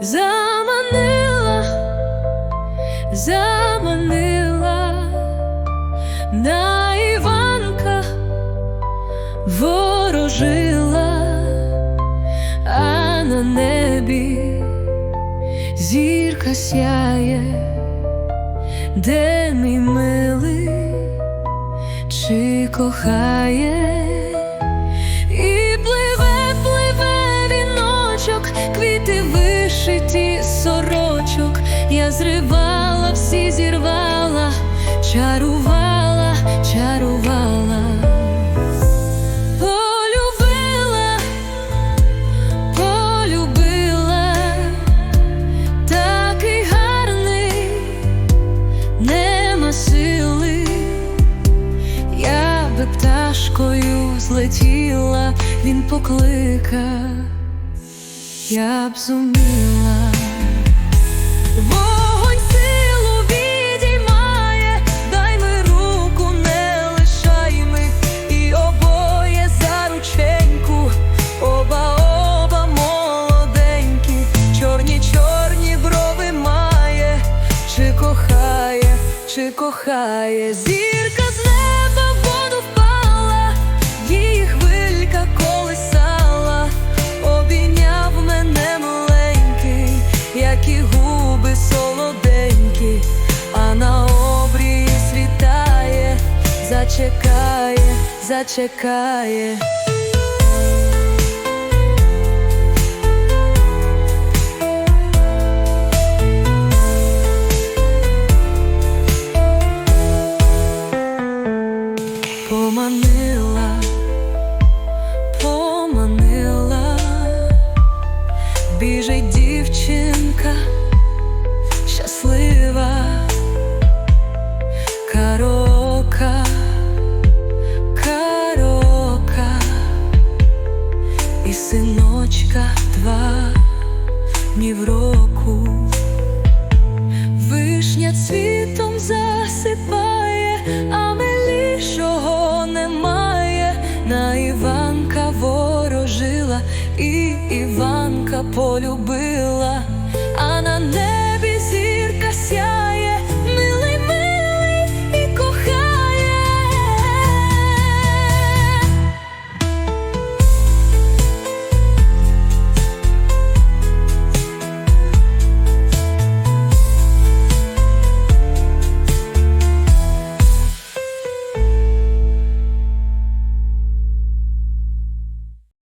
заманила, заманила на Іванка ворожила, а на небі зірка сяє, де мій милий чи кохає. Віночок, квіти вишиті сорочок. Я зривала, всі зірвала, чарувала, чарувала, полюбила, полюбила, такий гарний, нема сили. Я би пташкою злетіла, він покликав, я б зуміла. Вогонь силу відіймає, дай ми руку, не лишай і обоє за оба оба молоденькі, чорні, чорні брови має, чи кохає, чи кохає, зірка солоденькі, а на обрії світає, зачекає, зачекає. Поманила, поманила, біжить дівчинка щаслива, карока, карока, і синочка два дні в року. Вишня цвітом засипає, а милішого немає. На Іванка ворожила, і Іванка полюбила, а на небі